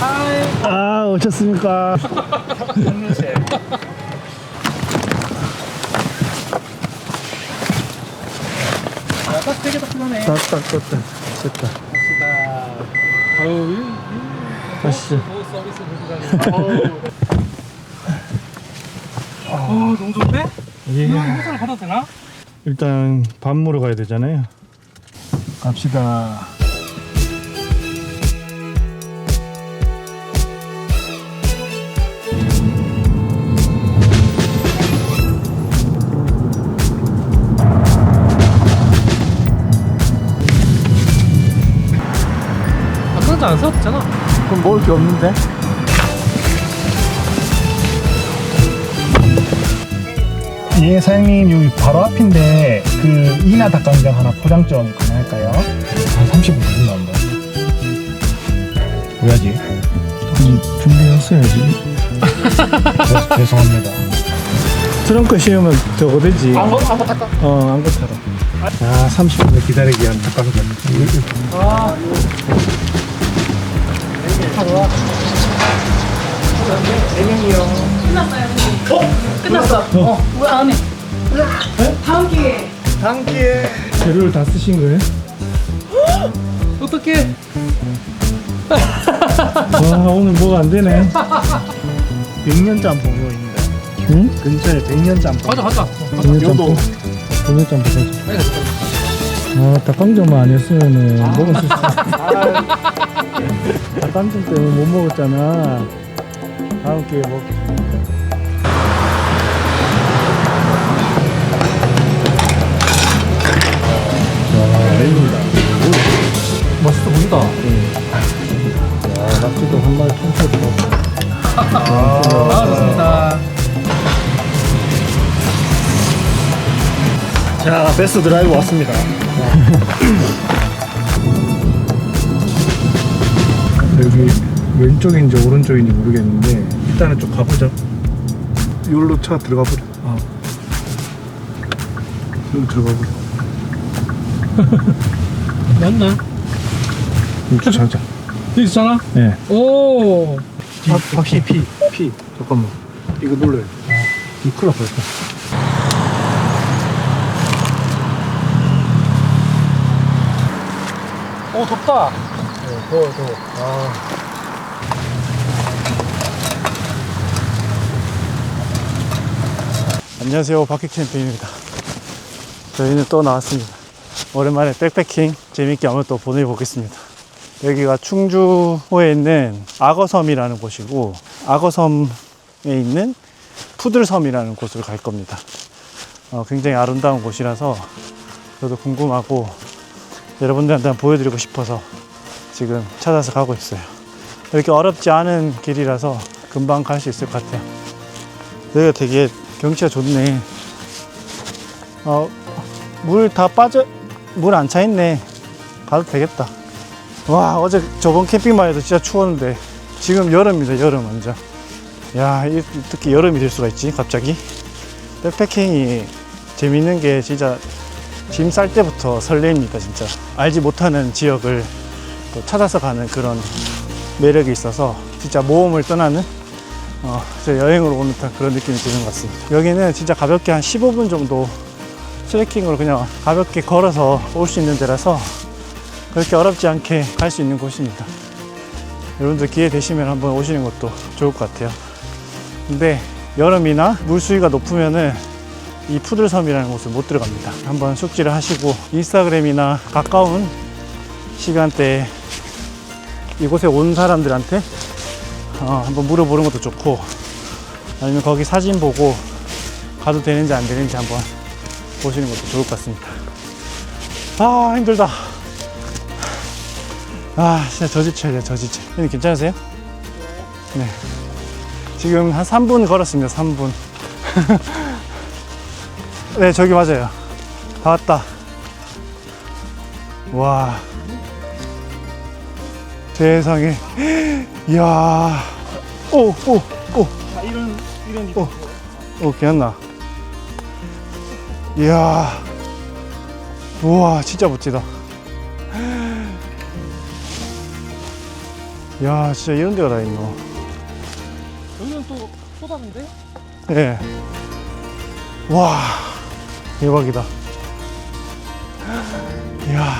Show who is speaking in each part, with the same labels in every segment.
Speaker 1: 아 오셨습니까?
Speaker 2: 딱 되게 따끈하네.
Speaker 1: 땄다 땄다 됐다
Speaker 2: 아유,
Speaker 1: 가시죠
Speaker 2: 이 서비스 부부장님. 어, 너무 좋은데?
Speaker 1: 예.
Speaker 2: 이거 호텔 가도 되나?
Speaker 1: 일단 밥 먹으러 가야 되잖아요 갑시다
Speaker 2: 아, 그런 거안 써도 되잖아.
Speaker 1: 그럼 먹을 게 없는데? 예, 사장님 여기 바로 앞인데 그 이나 닭강정 하나 포장 좀 가능할까요? 한 30분 걸린다는데. 왜야지? 아니 준비했어야지. 죄- 죄송합니다. 트렁크 씌우면 저거 되지.
Speaker 2: 안 거, 안 거,
Speaker 1: 어, 안고 타러. 아, 30분을 기다리기 위한 닭강정.
Speaker 2: 아.
Speaker 3: 끝났어. 어, 왜안 해? 다음 기회에.
Speaker 1: 다음 기회에 재료를 다 쓰신 거예요?
Speaker 2: 어떡해.
Speaker 1: 와, 오늘 뭐가 안 되네.
Speaker 4: 백년 짬뽕이 있는데
Speaker 1: 응?
Speaker 4: 근처에 백년 짬뽕
Speaker 2: 가자, 가자.
Speaker 1: 짬뽕. 동네 짬뽕.
Speaker 2: 빨리 가자.
Speaker 1: 아, 닭강정만 아니었으면은 먹을 수 닭강정 때문에 못 먹었잖아. 다음 기회에 먹. 와, A입니다.
Speaker 2: 맛있어 보인다.
Speaker 1: 야, 낙지도 한 마리 통째로 먹고.
Speaker 2: 아, 좋습니다.
Speaker 4: 자 베스트 드라이브 왔습니다
Speaker 1: 여기 왼쪽인지 오른쪽인지 모르겠는데 일단은 좀 가보자. 여기로 차 들어가 보자. 아. 여기 들어가 보자.
Speaker 2: 맞나?
Speaker 1: 여기 주차하자.
Speaker 2: 여기 있잖아.
Speaker 1: 네.
Speaker 2: 오.
Speaker 1: 확실히 피, 피. 잠깐만. 이거 눌러야 돼. 이 큰일 날 뻔했다.
Speaker 2: 오, 덥다.
Speaker 1: 더워, 더워. 아. 안녕하세요. 바퀴 캠핑입니다. 저희는 또 나왔습니다. 오랜만에 백패킹 재밌게 한번 또 보내보겠습니다. 여기가 충주호에 있는 악어섬이라는 곳이고, 악어섬에 있는 푸들섬이라는 곳을 갈 겁니다. 어, 굉장히 아름다운 곳이라서 저도 궁금하고 여러분들한테 한번 보여드리고 싶어서 지금 찾아서 가고 있어요. 이렇게 어렵지 않은 길이라서 금방 갈 수 있을 것 같아요. 여기가 되게 경치가 좋네. 어, 물 다 빠져, 물 안 차 있네. 가도 되겠다. 와, 어제 저번 캠핑만 해도 진짜 추웠는데 지금 여름이다, 여름 완전. 야, 이- 어떻게 여름이 될 수가 있지, 갑자기? 백패킹이 재밌는 게 진짜 짐 쌀 때부터 설레입니다, 진짜. 알지 못하는 지역을 또 찾아서 가는 그런 매력이 있어서 진짜 모험을 떠나는 어, 저 여행으로 오는 듯한 그런 느낌이 드는 것 같습니다. 여기는 진짜 가볍게 한 15분 정도 트레킹으로 그냥 가볍게 걸어서 올 수 있는 데라서 그렇게 어렵지 않게 갈 수 있는 곳입니다. 여러분들 기회 되시면 한번 오시는 것도 좋을 것 같아요. 근데 여름이나 물 수위가 높으면은 이 푸들섬이라는 곳을 못 들어갑니다. 한번 숙지를 하시고 인스타그램이나 가까운 시간대에 이곳에 온 사람들한테 어, 한번 물어보는 것도 좋고 아니면 거기 사진 보고 가도 되는지 안 되는지 한번 보시는 것도 좋을 것 같습니다. 아 힘들다. 아 진짜 저지체야 저지체. 형님 괜찮으세요? 네. 지금 한 3분 걸었습니다. 3분. 네 저기 맞아요. 다 왔다. 와. 세상에. 이야. 오, 오, 오.
Speaker 4: 아, 이런 이런
Speaker 1: 오, 오, 괜찮나? 이야. 우와, 진짜 멋지다. 야, 진짜 이런 데가 다 있노.
Speaker 2: 여기는 또 소다인데?
Speaker 1: 예. 와, 대박이다. 이야,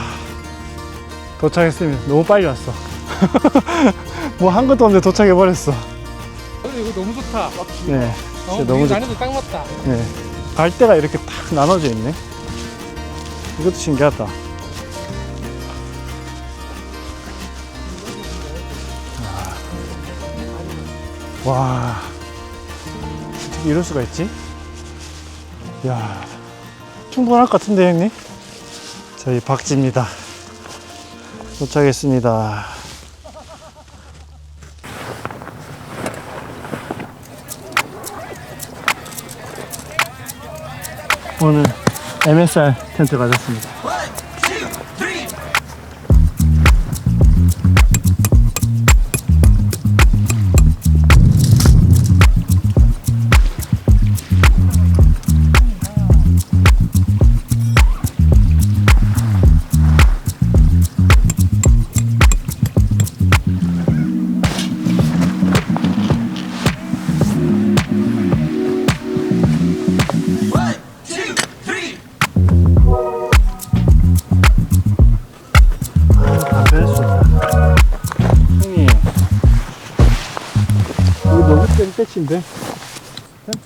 Speaker 1: 도착했습니다. 너무 빨리 왔어. 뭐 한 것도 없는데 도착해 버렸어.
Speaker 2: 근데 이거 너무 좋다.
Speaker 1: 네,
Speaker 2: 어,
Speaker 1: 진짜 너무 좋다.
Speaker 2: 난이도 딱 맞다.
Speaker 1: 네. 갈대가 이렇게 딱 나눠져 있네. 이것도 신기하다. 와, 어떻게 이럴 수가 있지? 야, 충분할 것 같은데, 형님? 저희 박지입니다. 도착했습니다. 오늘 MSR 텐트 가졌습니다.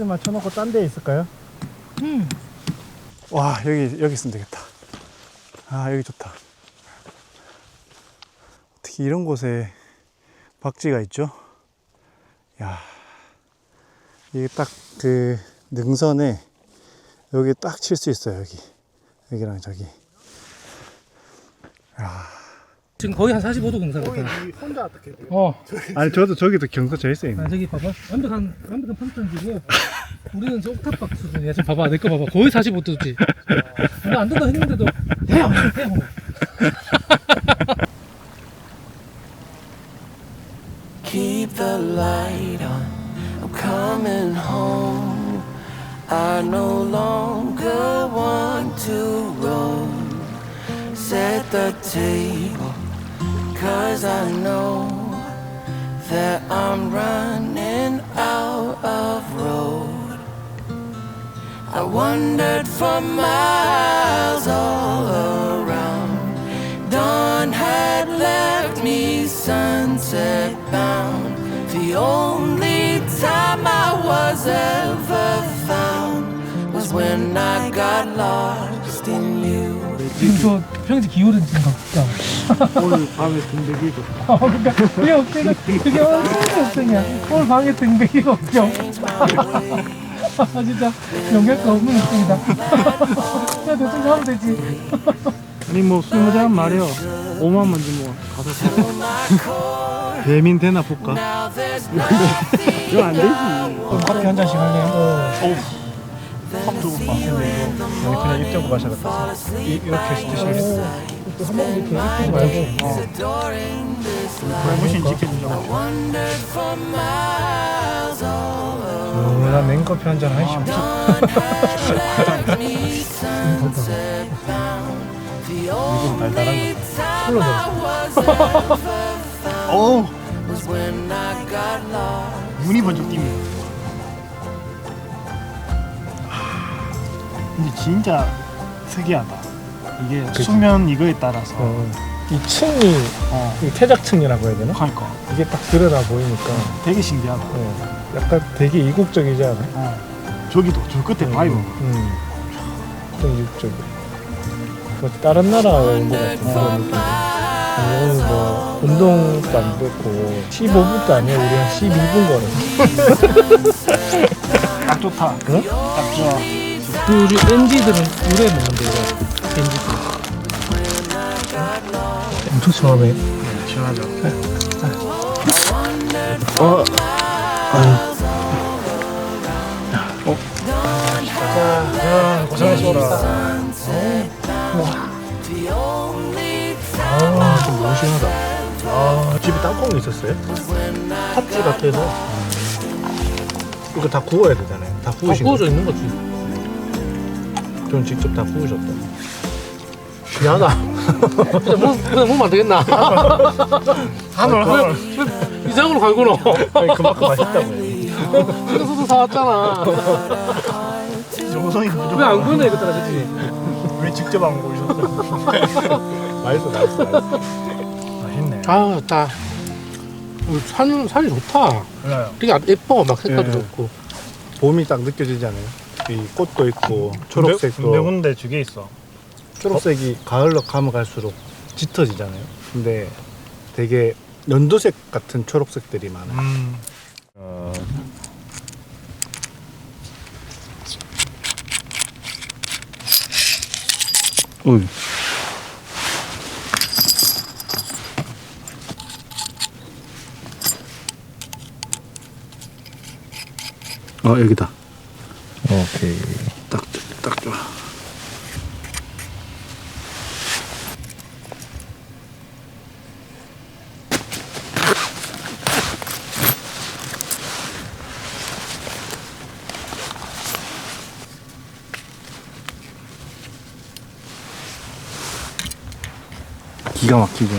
Speaker 1: 텐트만 쳐놓고 딴 데 있을까요?
Speaker 2: 음.
Speaker 1: 와, 여기, 여기 있으면 되겠다. 아, 여기 좋다. 어떻게 이런 곳에 박쥐가 있죠? 야, 이게 딱 그 능선에 여기 딱 칠 수 있어요, 여기. 여기랑 저기.
Speaker 2: 지금 거의 한 45도 경사 같아.
Speaker 4: 혼자 어떻게 돼요?
Speaker 2: 어.
Speaker 1: 아니, 저도 저기도 경사 제일 세
Speaker 2: 아, 저기 봐봐. 완벽한, 완벽한 판단지고, 우리는 저 옥탑박 수준이야. 지금 봐봐. 내 거 봐봐. 거의 45도지. 나안 된다 했는데도, 해요! 해요!
Speaker 5: Keep the light on. I'm coming home. I no longer want to roam. Set the table. Cause I know that I'm running out of road. I wandered for miles all around. Dawn had left me sunset bound. The only time I was ever found was when I got lost.
Speaker 2: 지금 저 평지 기울은 지금 걱정.
Speaker 4: 오늘 밤에 등대기도
Speaker 2: 어, 그러니까 그게 걱정은 그게 얼마나 걱정이야. 오늘 방에 등백이 걱정. 아, 진짜 연결가 없는 걱정이다. 야, 대충 하면 되지.
Speaker 4: 아니 뭐술 모자란 말이요 5만 원지 뭐 가서 사 배민 되나 볼까? 이거 안 되지
Speaker 2: 커피 한 잔씩 할래요?
Speaker 4: 확 들고 봐 근데 이거 아니 그냥 입자고 마셔야겠다 이, 이렇게 드셔야겠다
Speaker 2: 또한번 이렇게 이쁘지 말고.
Speaker 5: life.
Speaker 4: 발무신 지켜주자고
Speaker 5: Wandered for miles all
Speaker 4: 시원한 냉커피 한잔 하시오
Speaker 5: time I was ever found
Speaker 4: 어우. 눈이 번쩍 띄네 근데 진짜 특이하다. 이게 수면 이거에 따라서.
Speaker 6: 이 층이
Speaker 4: 어.
Speaker 6: 이 태작층이라고 해야 되나?
Speaker 4: 그러니까.
Speaker 6: 이게 딱 드러나 보이니까.
Speaker 4: 되게 신기하다.
Speaker 6: 어, 약간 되게 이국적이지 않아?
Speaker 4: 어. 저기도 저 끝에 바이브
Speaker 6: 음, 좀 이국적이야. 뭐 다른 나라에 온것 같은 그런 느낌. 아니, 오늘 뭐 운동도 안 됐고 15분도 아니야 우리 한 12분 거네.
Speaker 4: 딱 좋다.
Speaker 6: 응?
Speaker 4: 딱 좋아
Speaker 2: 그 우리 MG들은 물에 먹는데, 이거. MG.
Speaker 6: 엄청 시원하네.
Speaker 4: 시원하죠
Speaker 6: 어,
Speaker 4: 자 고생하셨습니다
Speaker 6: 아, 좀 너무 시원하다. 아, 집에 땅콩이 있었어요? 팥지 같아 해서. 이거 다 구워야 되잖아요. 다
Speaker 2: 다
Speaker 6: 구우신
Speaker 2: 구워져
Speaker 6: 거.
Speaker 2: 있는 거지.
Speaker 6: 전 직접 다 구우셨다. 미안하다.
Speaker 2: 그냥 먹, 그냥 안 되겠나?
Speaker 6: 한올 한올
Speaker 2: 이상으로 갈구노.
Speaker 1: 아니, 그만큼 맛있다고요.
Speaker 2: 그래서도 사왔잖아.
Speaker 1: 정성이 부족.
Speaker 2: 왜안 구네 이거 따라주지?
Speaker 1: 왜 직접 안 고르셨어요? 맛있어, 맛있어, 맛있어. 맛있네.
Speaker 2: 아, 좋다. 어, 산, 산이 좋다.
Speaker 1: 몰라요.
Speaker 2: 되게 예뻐. 막 색깔도
Speaker 1: 예.
Speaker 2: 좋고.
Speaker 1: 봄이 딱 느껴지지 않아요? 이 꽃도 있고 초록색도
Speaker 6: 군데 두개 있어
Speaker 1: 초록색이 가을로 가면 갈수록 짙어지잖아요. 근데 되게 연두색 같은 초록색들이 많아요.
Speaker 6: 음
Speaker 4: 어이. 어 여기다
Speaker 1: 오케이.
Speaker 4: 딱, 딱 좋아. 기가 막히죠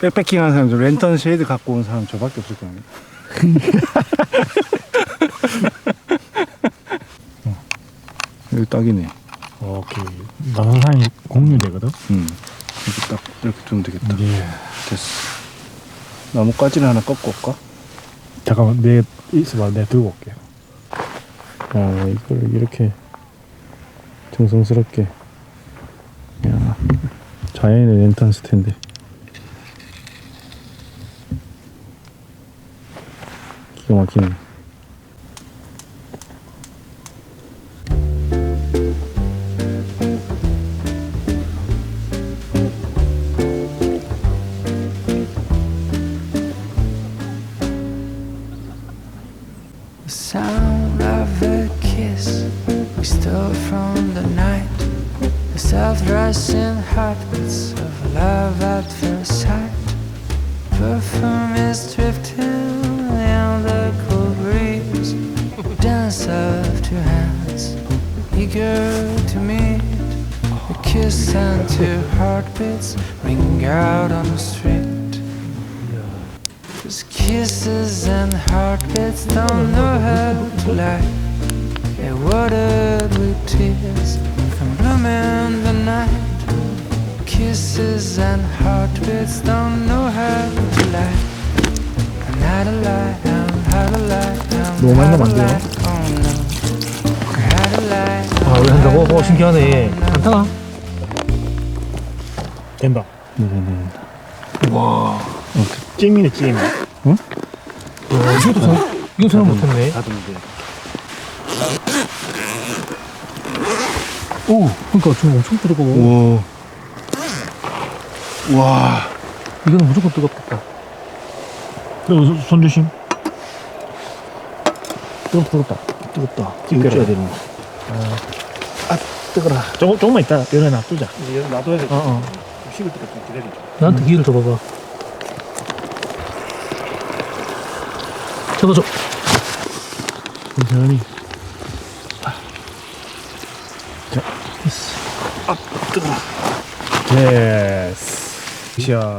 Speaker 4: 백패킹 하는 사람 중 랜턴 쉐이드 갖고 온 사람 저밖에 없을 거예요 여기 딱이네
Speaker 1: 오케이. 나선산이 공유되거든?
Speaker 4: 음. 이렇게 딱 이렇게 두면 되겠다.
Speaker 1: 예.
Speaker 4: 됐어. 나뭇가지를 하나 꺾고 올까?
Speaker 1: 잠깐만, 내, 있어봐. 내가 들고 올게. 아, 이걸 이렇게 정성스럽게. 야, 자연의 랜턴 스탠드. 기가 막히네.
Speaker 5: Kisses and heartbeats don't know how to lie. They're watered with tears and bloom in the night. Kisses and heartbeats don't know how to lie. I'm not a lie, I'm how to lie. I'm
Speaker 1: 너무 많이
Speaker 5: how to
Speaker 1: 넣으면 안 돼요.
Speaker 5: lie. Oh no. How to lie.
Speaker 2: 아, 왜 한다고? 어, 신기하네. 괜찮아?
Speaker 1: 된다.
Speaker 4: 네네네.
Speaker 1: 찜이네, 찜.
Speaker 2: 이것도 생, 이거 생각 못했네.
Speaker 1: 돼.
Speaker 2: 오, 그러니까 좀 엄청 뜨거워.
Speaker 4: 와. 와.
Speaker 2: 이거는 무조건 뜨겁겠다.
Speaker 1: 손- 손 조심.
Speaker 2: 뜨겁다, 뜨겁다.
Speaker 1: 뜨겁다.
Speaker 2: 찌겨라.
Speaker 1: 찌겨야 되는 거. 아, 뜨거라. 조금, 조금만 있다. 열어 놔두자.
Speaker 4: 놔둬야 돼.
Speaker 2: 어, 어.
Speaker 4: 식을 때까지 좀 기다리자.
Speaker 2: 나한테 기회를 줘봐봐. 저거 줘.
Speaker 1: 천천히.
Speaker 4: 예스. 샤.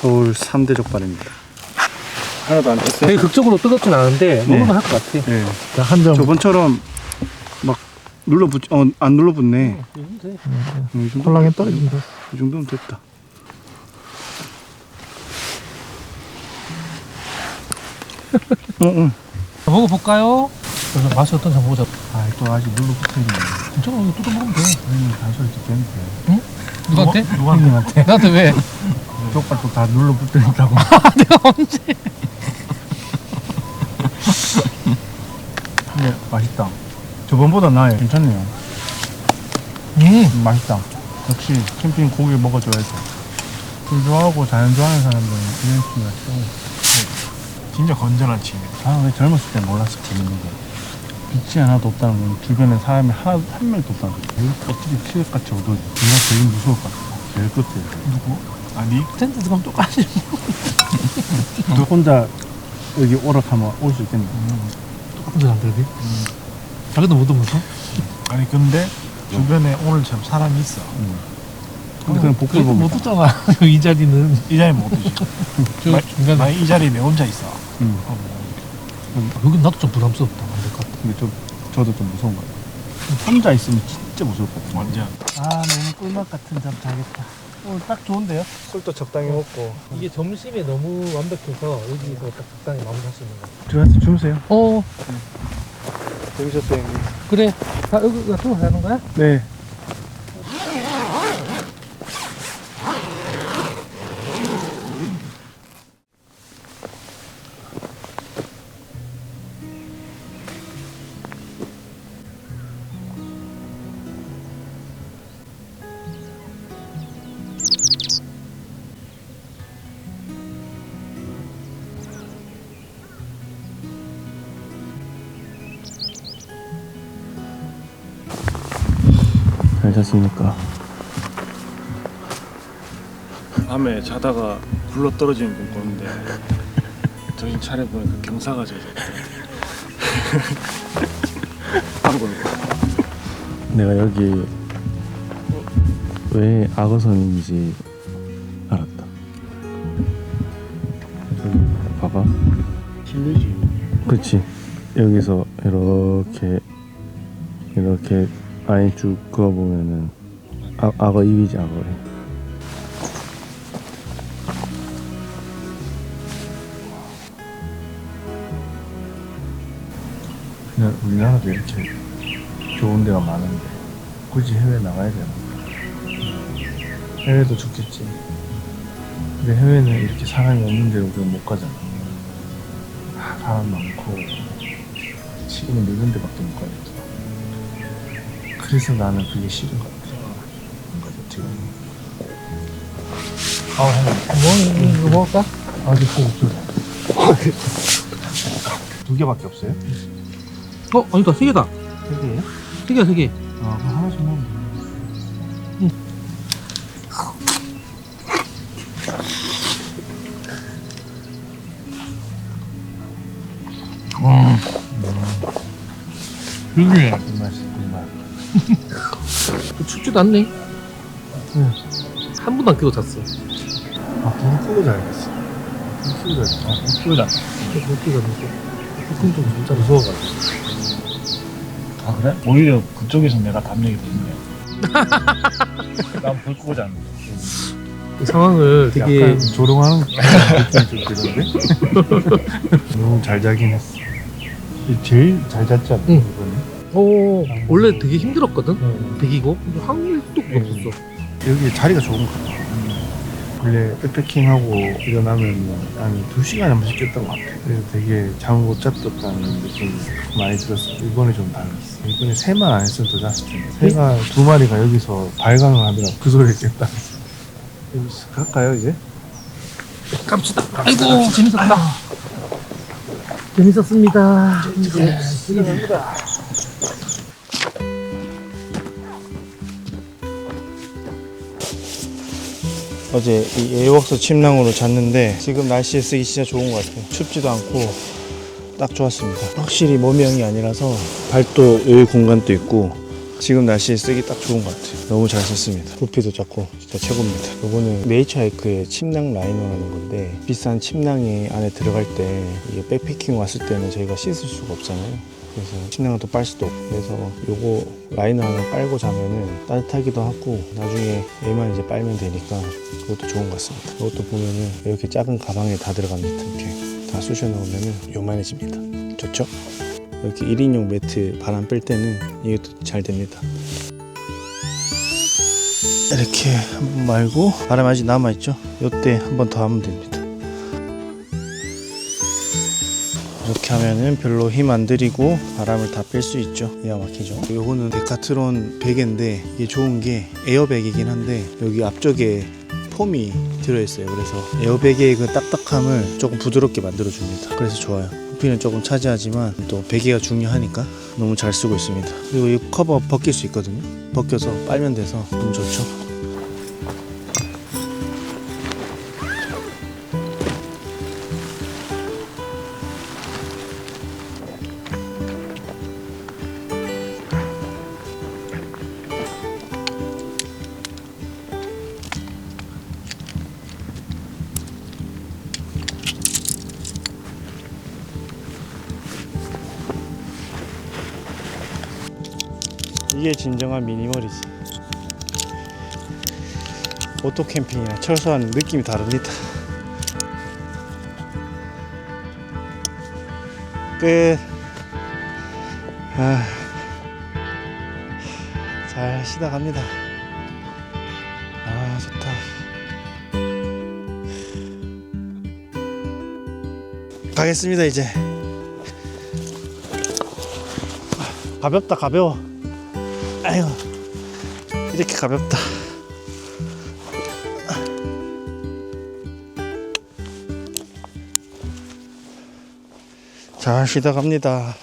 Speaker 4: 서울 3대 족발입니다. 하나도 안 탔어요?
Speaker 2: 되게 극적으로 뜨겁진 않은데 먹으면 할 것 같아.
Speaker 4: 네.
Speaker 1: 자, 한 점.
Speaker 4: 저번처럼 막 눌러붙, 어, 안 눌러붙네. 음, 이 정도,
Speaker 1: 콜랑에 떨어진다.
Speaker 4: 이 정도면 됐다. 응, 응.
Speaker 2: 먹어볼까요? 그래서 맛이 어떤지 한번 보자.
Speaker 1: 아, 또 아직 눌러붙어 있네.
Speaker 2: 괜찮아, 이거 뜯어 먹으면 돼.
Speaker 1: 형님 단소리 듣겠는데. 뭐?
Speaker 2: 누구한테?
Speaker 1: 누구한테?
Speaker 2: 나한테 왜?
Speaker 1: 족발도 다 눌러 붙어 있다고.
Speaker 2: 내가 언제?
Speaker 1: 근데 맛있다. 저번보다 나아요. 괜찮네요.
Speaker 2: 음,
Speaker 1: 음, 맛있다. 역시 캠핑 고기 먹어줘야지. 술 좋아하고 자연 좋아하는 사람들은 이런 최고. 진짜 건전한 취미. 아, 왜 젊었을 때 몰랐어, 재밌는 거. 빛이 하나도 없다는 건 주변에 사람이 하나, 한 명도 없다는. 이거 어떻게 치읓같이 얻어지? 내가 제일 무서울 것 같아. 제일 끝에. 누구? 아니,
Speaker 2: 텐트 들어가면 똑같이.
Speaker 1: 너 혼자 여기 오락하면 올 수 있겠네.
Speaker 2: 똑같은 사람들이. 자기도 못 오면서?
Speaker 1: 아니, 근데 주변에 오늘 참 사람이 있어.
Speaker 4: 근데 그냥 복불
Speaker 2: 못
Speaker 4: 봅니다.
Speaker 2: 듣잖아. 이 자리는.
Speaker 6: 이 자리 못 드시.
Speaker 2: 저 중간에.
Speaker 6: 만약 이 자리에 내 혼자 있어.
Speaker 4: 음.
Speaker 2: 여기 나도 좀 부담스럽다. 안 될 것 같아.
Speaker 4: 근데 좀 저도 좀 무서운 거 같아요. 혼자 있으면 진짜 무서울 것 같아요.
Speaker 6: 완전.
Speaker 2: 아, 너무 꿀맛 같은 잠 자겠다. 오늘 딱 좋은데요?
Speaker 6: 술도 적당히 먹고.
Speaker 2: 이게 점심에 너무 완벽해서 여기서 딱 적당히 마무리할 수 있는 거 같아.
Speaker 4: 저한테 주무세요.
Speaker 2: 어,
Speaker 6: 재밌었어요, 형님.
Speaker 2: 그래. 아, 여기 놔두고 가는 거야?
Speaker 4: 네. 잘 잤습니까?
Speaker 6: 밤에 자다가 굴러 떨어지는 꿈 꿨는데 정신 차려 보니까 경사가 져서 한걸
Speaker 4: 내가 여기 왜 악어선인지 알았다. 저기 봐봐.
Speaker 6: 힘들지.
Speaker 4: 그렇지. 여기서 이렇게 이렇게 아예 쭉 그어 보면은 아, 악어 입이지 악어래. 그냥 우리나라도 이렇게 좋은 데가 많은데 굳이 해외 나가야 되나? 해외도 좋겠지. 근데 해외는 이렇게 사람이 없는 데로 우리가 못 가잖아. 아, 사람 많고 지금은 이런 데밖에 못 가겠어. 그래서 나는 그게 싫은 것 같아. 뭔가 어떻게 보면.
Speaker 2: 뭐, 이거 먹을까?
Speaker 4: 아직 꼭 없어요. 두 개밖에 없어요?
Speaker 2: 어, 아니다. 세 개다.
Speaker 4: 세 개예요?
Speaker 2: 세 개야, 세 개.
Speaker 4: 아, 그럼 하나씩 먹으면 돼.
Speaker 2: 그게.
Speaker 4: 정말.
Speaker 2: 춥지도 않네. 한 번도 안 끼고 잤어.
Speaker 4: 아, 불 끄고 자야겠어. 불 끄고 자야겠어. 아, 불 끄고 자.
Speaker 2: 못 끼고 잤는데. 조금 좀 진짜
Speaker 4: 무서워가지고.
Speaker 6: 아 그래? 오히려 그쪽에서 내가 담력이 됐네. 난불 끄고 잤는데.
Speaker 2: 이 상황을 되게
Speaker 4: 약간 조롱하는 느낌이 좀 드는데? 너무 잘 자긴 했어. 제일 잘 잤지 않나,
Speaker 2: 응.
Speaker 4: 이번에?
Speaker 2: 어 원래 되게 힘들었거든
Speaker 4: 응.
Speaker 2: 백이고 근데 한 일도 없었어
Speaker 4: 여기 자리가 좋은 것 같아. 원래 백패킹하고 일어나면 한 2시간에 한 번씩 깼던 것 같아. 그래서 되게 잠을 못 잤었다는 느낌이 많이 들었어. 이번에 좀 달랐어. 이번에 새만 안 했으면 더 잤을 텐데. 새가 두 마리가 여기서 발광을 하더라고. 그 소리를 깼다. 여기서 갈까요, 이제?
Speaker 2: 깜찍다 아이고 재밌었다 재밌었습니다 이제
Speaker 1: 어제 이 에이웍스 침낭으로 잤는데 지금 날씨에 쓰기 진짜 좋은 것 같아요. 춥지도 않고 딱 좋았습니다. 확실히 모명이 아니라서 발도 여유 공간도 있고 지금 날씨에 쓰기 딱 좋은 것 같아요. 너무 잘 썼습니다. 부피도 작고 진짜 최고입니다. 이거는 네이처하이크의 침낭 라이너라는 건데 비싼 침낭이 안에 들어갈 때 이게 백패킹 왔을 때는 저희가 씻을 수가 없잖아요. 그래서 침낭을 또빨 수도 없고 그래서 요거 라이너 하나 빨고 자면은 따뜻하기도 하고 나중에 얘만 이제 빨면 되니까 그것도 좋은 것 같습니다. 이것도 보면은 이렇게 작은 가방에 다 들어갑니다. 이렇게 다 쑤셔 넣으면은 요만해집니다. 좋죠? 이렇게 1인용 매트 바람 뺄 때는 이것도 잘 됩니다. 이렇게 한 번 말고 바람 아직 남아있죠? 요때 한 번 더 하면 됩니다. 이렇게 하면은 별로 힘 안 들이고 바람을 다 뺄 수 있죠. 기가 막히죠. 요거는 데카트론 베개인데 이게 좋은 게 에어백이긴 한데 여기 앞쪽에 폼이 들어있어요. 그래서 에어백의 그 딱딱함을 조금 부드럽게 만들어줍니다. 그래서 좋아요. 부피는 조금 차지하지만 또 베개가 중요하니까 너무 잘 쓰고 있습니다. 그리고 이 커버 벗길 수 있거든요. 벗겨서 빨면 돼서 너무 좋죠. 이게 진정한 미니멀이지. 오토 캠핑이랑 철수하는 느낌이 다릅니다. 끝. 아, 잘 쉬다 갑니다. 아, 좋다. 가겠습니다, 이제. 가볍다, 가벼워. 아유, 이렇게 가볍다. 잘 쉬다 갑니다.